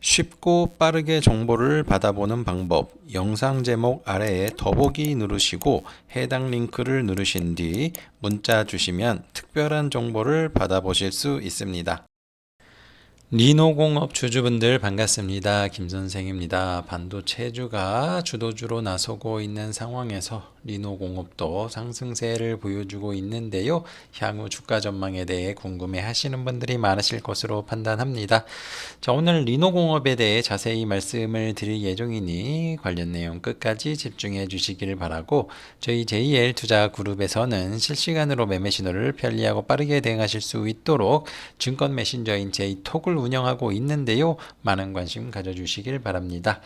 쉽고 빠르게 정보를 받아보는 방법 영상 제목 아래에 더보기 누르시고 해당 링크를 누르신 뒤 문자 주시면 특별한 정보를 받아보실 수 있습니다. 리노공업 주주분들 반갑습니다. 김 선생입니다. 반도체주가 주도주로 나서고 있는 상황에서 리노공업도 상승세를 보여주고 있는데요. 향후 주가 전망에 대해 궁금해 하시는 분들이 많으실 것으로 판단합니다. 자, 오늘 리노공업에 대해 자세히 말씀을 드릴 예정이니 관련 내용 끝까지 집중해 주시길 바라고 저희 JL 투자 그룹에서는 실시간으로 매매 신호를 편리하고 빠르게 대응하실 수 있도록 증권 메신저인 J톡을 운영하고 있는데요. 많은 관심 가져주시길 바랍니다.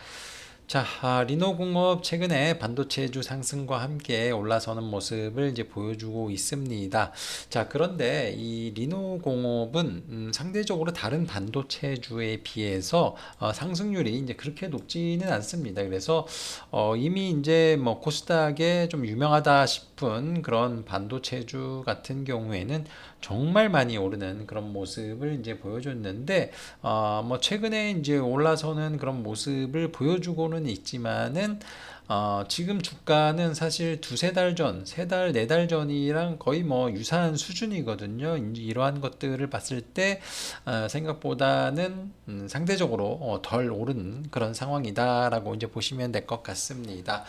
자, 아, 리노공업 최근에 반도체주 상승과 함께 올라서는 모습을 이제 보여주고 있습니다. 자, 그런데 이 리노공업은 음, 상대적으로 다른 반도체주에 비해서 어, 상승률이 이제 그렇게 높지는 않습니다. 그래서 어, 이미 이제 뭐 코스닥에 좀 유명하다 싶은 그런 반도체주 같은 경우에는 정말 많이 오르는 그런 모습을 이제 보여줬는데 어, 뭐 최근에 이제 올라서는 그런 모습을 보여주고는 있지만은 어, 지금 주가는 사실 두세 달 전, 세 달, 네 달 전이랑 거의 뭐 유사한 수준이거든요. 이러한 것들을 봤을 때 어, 생각보다는 음, 상대적으로 어, 덜 오른 그런 상황이다라고 이제 보시면 될 것 같습니다.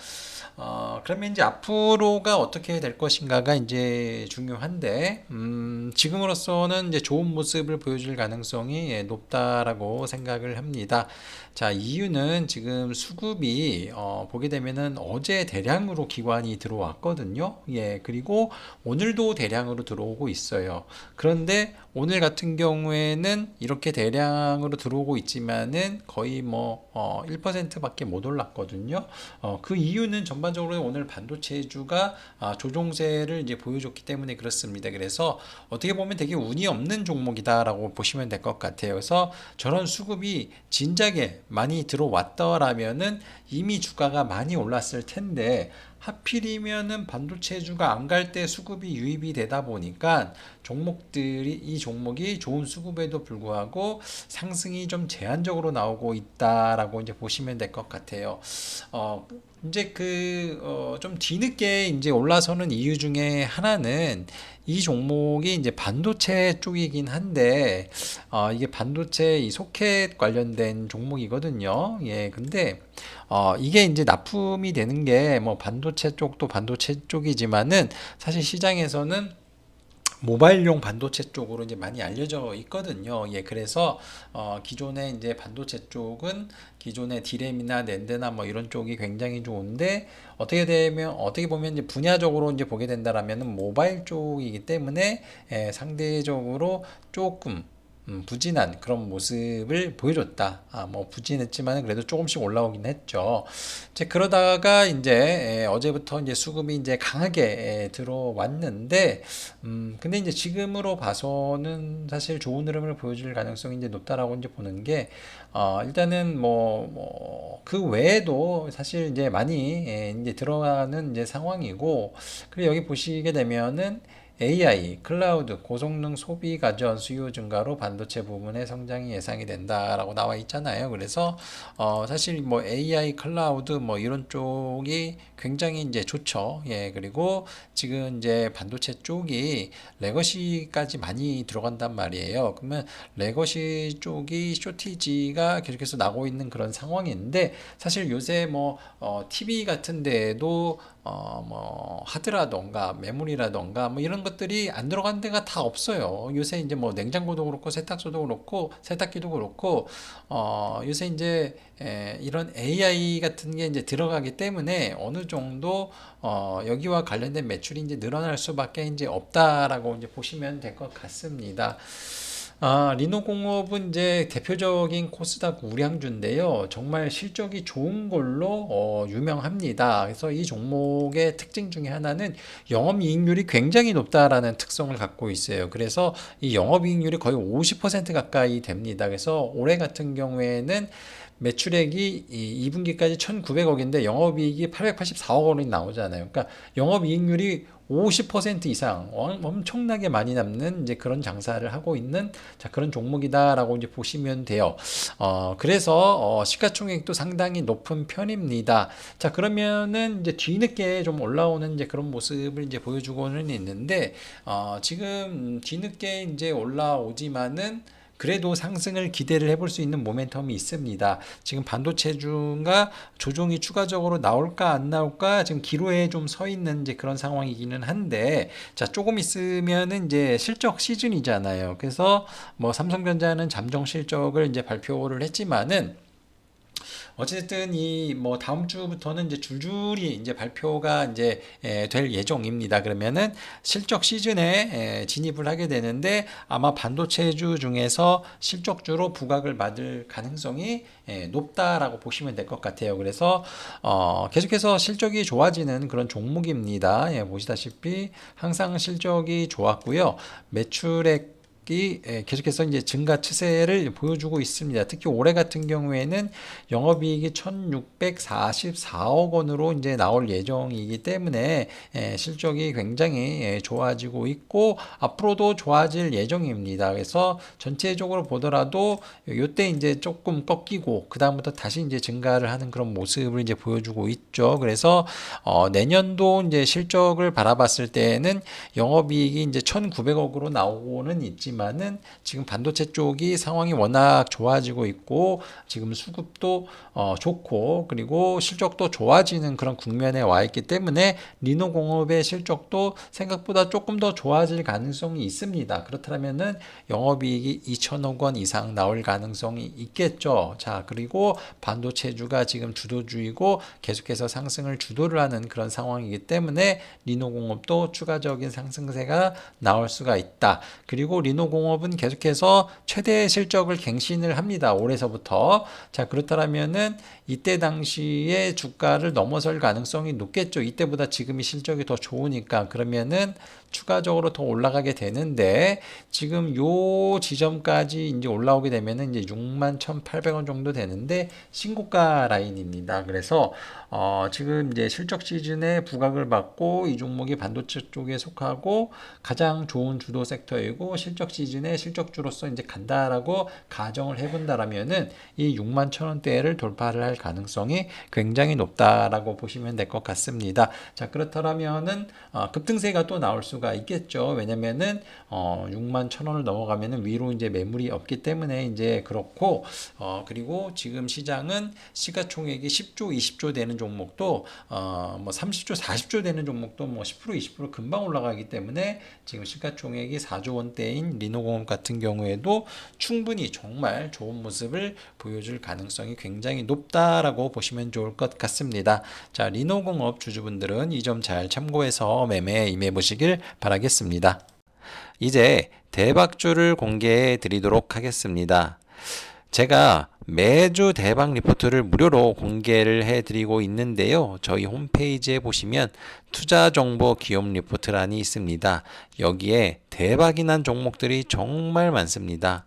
어, 그러면 이제 앞으로가 어떻게 될 것인가가 이제 중요한데, 음, 지금으로서는 이제 좋은 모습을 보여줄 가능성이 예, 높다라고 생각을 합니다. 자, 이유는 지금 수급이, 어, 보게 되 면은 어제 대량으로 기관이 들어왔거든요. 예, 그리고 오늘도 대량으로 들어오고 있어요. 그런데 오늘 같은 경우에는 이렇게 대량으로 들어오고 있지만은 거의 뭐, 어, 1%밖에 못 올랐거든요. 어, 그 이유는 전반적으로 오늘 반도체주가 아, 조종세를 이제 보여줬기 때문에 그렇습니다. 그래서 어떻게 보면 되게 운이 없는 종목이다라고 보시면 될 것 같아요. 그래서 저런 수급이 진작에 많이 들어왔더라면은 이미 주가가 많이 올랐을 텐데 하필이면은 반도체주가 안 갈 때 수급이 유입이 되다 보니까 종목들이 이 종목이 좋은 수급에도 불구하고 상승이 좀 제한적으로 나오고 있다라고 이제 보시면 될 것 같아요. 어, 이제 그, 어, 좀 뒤늦게 이제 올라서는 이유 중에 하나는 이 종목이 이제 반도체 쪽이긴 한데, 어, 이게 반도체 이 소켓 관련된 종목이거든요. 예, 근데, 어, 이게 이제 납품이 되는 게 뭐 반도체 쪽도 반도체 쪽이지만은 사실 시장에서는 모바일용 반도체 쪽으로 이제 많이 알려져 있거든요. 예, 그래서 어, 기존의 이제 반도체 쪽은 기존의 디램이나 낸드나 뭐 이런 쪽이 굉장히 좋은데 어떻게 되면 어떻게 보면 이제 분야적으로 이제 보게 된다라면은 모바일 쪽이기 때문에 예, 상대적으로 조금 음, 부진한 그런 모습을 보여줬다. 아, 뭐 부진했지만 그래도 조금씩 올라오긴 했죠. 이제 그러다가 이제 에, 어제부터 이제 수급이 이제 강하게 에, 들어왔는데, 음, 근데 이제 지금으로 봐서는 사실 좋은 흐름을 보여줄 가능성이 이제 높다라고 이제 보는 게, 어, 일단은 뭐, 뭐, 그 외에도 사실 이제 많이 에, 이제 들어가는 이제 상황이고, 그리고 여기 보시게 되면은 AI, 클라우드, 고성능 소비 가전 수요 증가로 반도체 부문의 성장이 예상이 된다라고 나와 있잖아요. 그래서 어 사실 뭐 AI, 클라우드 뭐 이런 쪽이 굉장히 이제 좋죠. 예, 그리고 지금 이제 반도체 쪽이 레거시까지 많이 들어간단 말이에요. 그러면 레거시 쪽이 쇼티지가 계속해서 나고 있는 그런 상황인데 사실 요새 뭐 어, TV 같은 데에도 어, 뭐 하드라던가 메모리라던가 뭐 이런 것들이 안 들어간 데가 다 없어요. 요새 이제 뭐 냉장고도 그렇고 세탁소도 그렇고 세탁기도 그렇고 어, 요새 이제 에, 이런 AI 같은 게 이제 들어가기 때문에 어느 정도 어, 여기와 관련된 매출이 이제 늘어날 수밖에 이제 없다라고 이제 보시면 될 것 같습니다. 아, 리노공업은 이제 대표적인 코스닥 우량주인데요. 정말 실적이 좋은 걸로 어, 유명합니다. 그래서 이 종목의 특징 중에 하나는 영업이익률이 굉장히 높다라는 특성을 갖고 있어요. 그래서 이 영업이익률이 거의 50% 가까이 됩니다. 그래서 올해 같은 경우에는 매출액이 이 2분기까지 1,900억인데 영업이익이 884억 원이 나오잖아요. 그러니까 영업이익률이 50% 이상 엄- 엄청나게 많이 남는 이제 그런 장사를 하고 있는 자 그런 종목이다라고 이제 보시면 돼요. 어 그래서 어 시가총액도 상당히 높은 편입니다. 자 그러면은 이제 뒤늦게 좀 올라오는 이제 그런 모습을 이제 보여주고는 있는데 어 지금 뒤늦게 이제 올라오지만은 그래도 상승을 기대를 해볼 수 있는 모멘텀이 있습니다. 지금 반도체주가 조정이 추가적으로 나올까 안 나올까 지금 기로에 좀 서 있는 이제 그런 상황이기는 한데 자 조금 있으면은 이제 실적 시즌이잖아요. 그래서 뭐 삼성전자는 잠정 실적을 이제 발표를 했지만은 어쨌든 이 뭐 다음 주부터는 이제 줄줄이 이제 발표가 이제 에, 될 예정입니다. 그러면은 실적 시즌에 에, 진입을 하게 되는데 아마 반도체주 중에서 실적주로 부각을 받을 가능성이 에, 높다라고 보시면 될 것 같아요. 그래서 어, 계속해서 실적이 좋아지는 그런 종목입니다. 예, 보시다시피 항상 실적이 좋았고요. 매출액 이 예, 계속해서 이제 증가 추세를 보여주고 있습니다. 특히 올해 같은 경우에는 영업이익이 1,644억 원으로 이제 나올 예정이기 때문에 예, 실적이 굉장히 예, 좋아지고 있고 앞으로도 좋아질 예정입니다. 그래서 전체적으로 보더라도 요때 이제 조금 꺾이고 그 다음부터 다시 이제 증가를 하는 그런 모습을 이제 보여주고 있죠. 그래서 어, 내년도 이제 실적을 바라봤을 때는 영업이익이 이제 1,900억으로 나오고는 있지만 은 지금 반도체 쪽이 상황이 워낙 좋아지고 있고 지금 수급도 어, 좋고 그리고 실적도 좋아지는 그런 국면에 와 있기 때문에 리노 공업의 실적도 생각보다 조금 더 좋아질 가능성이 있습니다. 그렇다면은 영업이익이 2천억 원 이상 나올 가능성이 있겠죠. 자, 그리고 반도체주가 지금 주도주이고 계속해서 상승을 주도를 하는 그런 상황이기 때문에 리노 공업도 추가적인 상승세가 나올 수가 있다. 그리고 리노 공업은 계속해서 최대 실적을 갱신을 합니다. 올해서부터. 자, 그렇다면은 이때 당시에 주가를 넘어설 가능성이 높겠죠. 이때보다 지금이 실적이 더 좋으니까 그러면은 추가적으로 더 올라가게 되는데 지금 요 지점까지 이제 올라오게 되면은 이제 6만 1,800원 정도 되는데 신고가 라인입니다. 그래서 어 지금 이제 실적 시즌에 부각을 받고 이 종목이 반도체 쪽에 속하고 가장 좋은 주도 섹터이고 실적 시즌에 실적주로서 이제 간다라고 가정을 해본다라면은 이 6만 1,000원대를 돌파를 할 가능성이 굉장히 높다라고 보시면 될 것 같습니다. 자 그렇다면은 어, 급등세가 또 나올 수가 있겠죠. 왜냐면은 어 6만 1,000원을 넘어가면은 위로 이제 매물이 없기 때문에 이제 그렇고 어 그리고 지금 시장은 시가총액이 10조 20조 되는 종목도 어뭐 30조 40조 되는 종목도 뭐 10% 20% 금방 올라가기 때문에 지금 시가총액이 4조 원대인 리노공업 같은 경우에도 충분히 정말 좋은 모습을 보여줄 가능성이 굉장히 높다라고 보시면 좋을 것 같습니다. 자, 리노공업 주주분들은 이 점 잘 참고해서 매매에 임해 보시길 바라겠습니다. 이제 대박주를 공개해 드리도록 하겠습니다. 제가 매주 대박 리포트를 무료로 공개를 해 드리고 있는데요. 저희 홈페이지에 보시면 투자 정보 기업 리포트란이 있습니다. 여기에 대박이 난 종목들이 정말 많습니다.